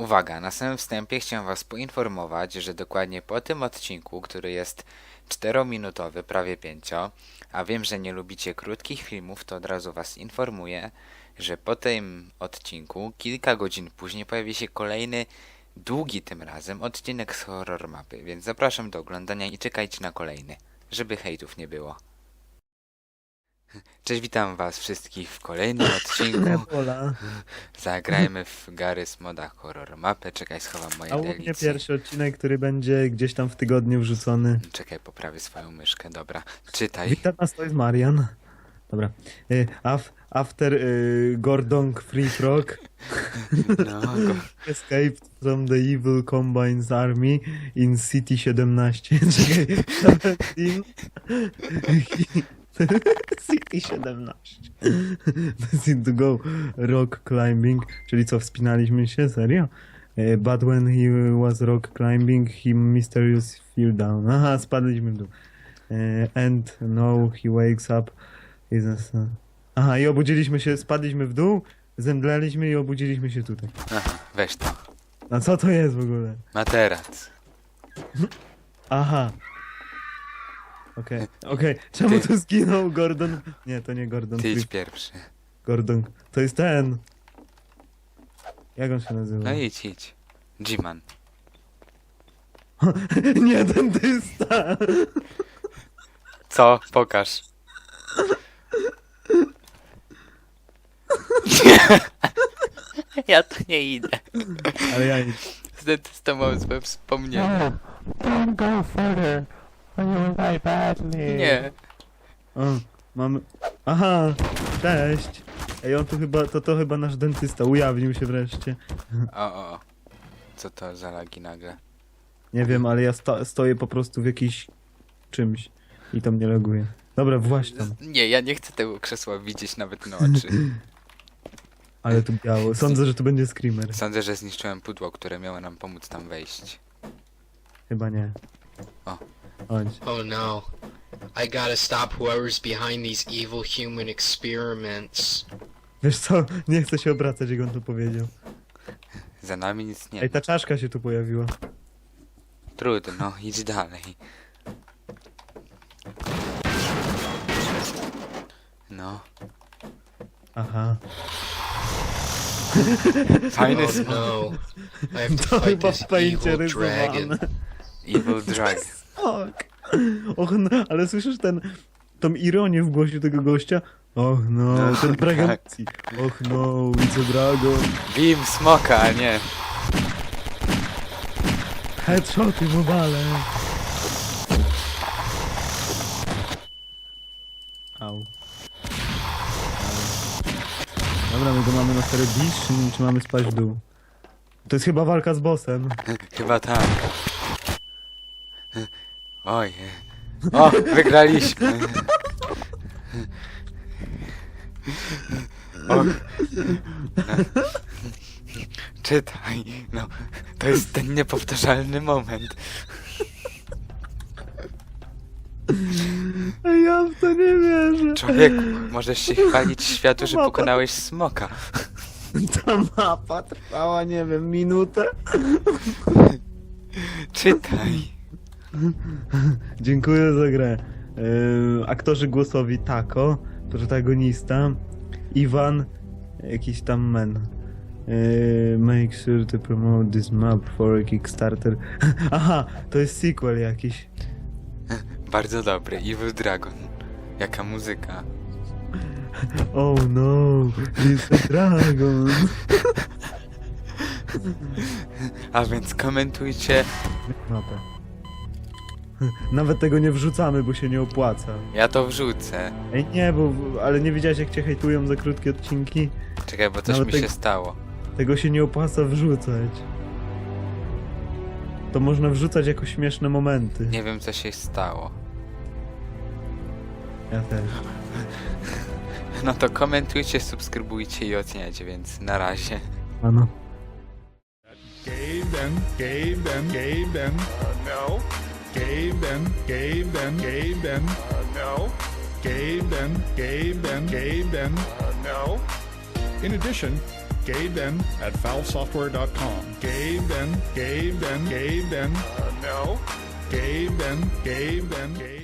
Uwaga, na samym wstępie chciałem Was poinformować, że dokładnie po tym odcinku, który jest 4-minutowy, prawie 5, a wiem, że nie lubicie krótkich filmów, to od razu Was informuję, że po tym odcinku, kilka godzin później, pojawi się kolejny, długi tym razem, odcinek z horror mapy, więc zapraszam do oglądania i czekajcie na kolejny, żeby hejtów nie było. Cześć, witam Was wszystkich w kolejnym odcinku. Ebola. Zagrajmy w Garys moda horror mapę. Czekaj, schowam moje A u mnie delicje. pierwszy odcinek, który będzie gdzieś tam w tygodniu wrzucony. Czekaj, poprawię swoją myszkę. Dobra, czytaj. Witam nas, to jest Marian. Dobra. Y, af, after y, Gordon Free Frog No, go. escaped from the evil Combines army in City 17. Czekaj, 17. City 17. That's to go rock climbing, czyli co, wspinaliśmy się? Serio? Eh, But when he was rock climbing, he mysteriously fell down. Aha, spadliśmy w dół. Eh, And now he wakes up. Is a... Aha, i obudziliśmy się, spadliśmy w dół, zemdleliśmy i obudziliśmy się tutaj. Aha, weź to. A co to jest w ogóle? Materac. Aha. Okej, okej. Czemu Ty. tu zginął Gordon? Nie, to nie Gordon. Ty idź pierwszy. Gordon. To jest ten. Jak on się nazywa? No idź, idź. G-Man. nie, dentysta! Co? Pokaż. ja tu nie idę. Ale ja nie. Z dentystą mam złe wspomnienia. Don't go further, you will die badly. Nie. O, mamy... Aha, cześć. Ej, on tu chyba, to to chyba nasz dentysta, ujawnił się wreszcie. O, o, o. Co to za lagi nagle? Nie wiem, ale ja sto, stoję po prostu w jakiś czymś i to mnie loguje. Dobra, właśnie tam. Nie, ja nie chcę tego krzesła widzieć nawet na oczy. Ale tu biało. Sądzę, że tu będzie screamer. Sądzę, że zniszczyłem pudło, które miało nam pomóc tam wejść. Chyba nie. O. Chodź. Oh no. I gotta stop whoever's behind these evil human experiments. Wiesz co? Nie chcę się obracać, jak on to powiedział. Za nami nic nie Ej, ta czaszka się tu pojawiła. Trudno, idź dalej. No, Aha. fajny Oh no. I have to To fight chyba this w pęcie evil dragon. rysowane. Evil Drag. Ok. Och, no, ale słyszysz ten, tą ironię w głosie tego gościa? Och no, ten tak. pregencji. Och no, a dragon. Bim smoka, a nie. Headshoty mu wale. Au. Dobra, my go mamy na stary bisz, czy, czy mamy spać w dół? To jest chyba walka z bossem. Chyba tak. Oj. O, wygraliśmy. O. Czytaj, no, to jest ten niepowtarzalny moment. Ja w to nie wierzę. Człowieku, możesz się chwalić światu, że pokonałeś smoka. Ta mapa trwała, nie wiem, minutę. Czytaj. Dziękuję za grę. Yy, aktorzy głosowi Tako, protagonista, Iwan, jakiś tam men. Yy, make sure to promote this map for a Kickstarter. Aha, to jest sequel jakiś. Bardzo dobry, Evil Dragon. Jaka muzyka. Oh no, it's a dragon. A więc komentujcie. Mapę. Nawet tego nie wrzucamy, bo się nie opłaca. Ja to wrzucę. Ej, nie, bo, ale nie wiedziałeś jak cię hejtują za krótkie odcinki? Czekaj, bo coś Nawet mi tej- się stało. Tego się nie opłaca wrzucać. To można wrzucać jako śmieszne momenty. Nie wiem, co się stało. Ja też. No to komentujcie, subskrybujcie i oceniajcie, więc na razie. Ano. Uh, no. Gaben, Gaben, Gaben. Uh, no. Gaben, Gaben, Gaben. Uh, no. In addition, Gaben at valvesoftware.com. Gaben, Gaben, Gaben. Uh, no. Gaben, Gaben, Gaben.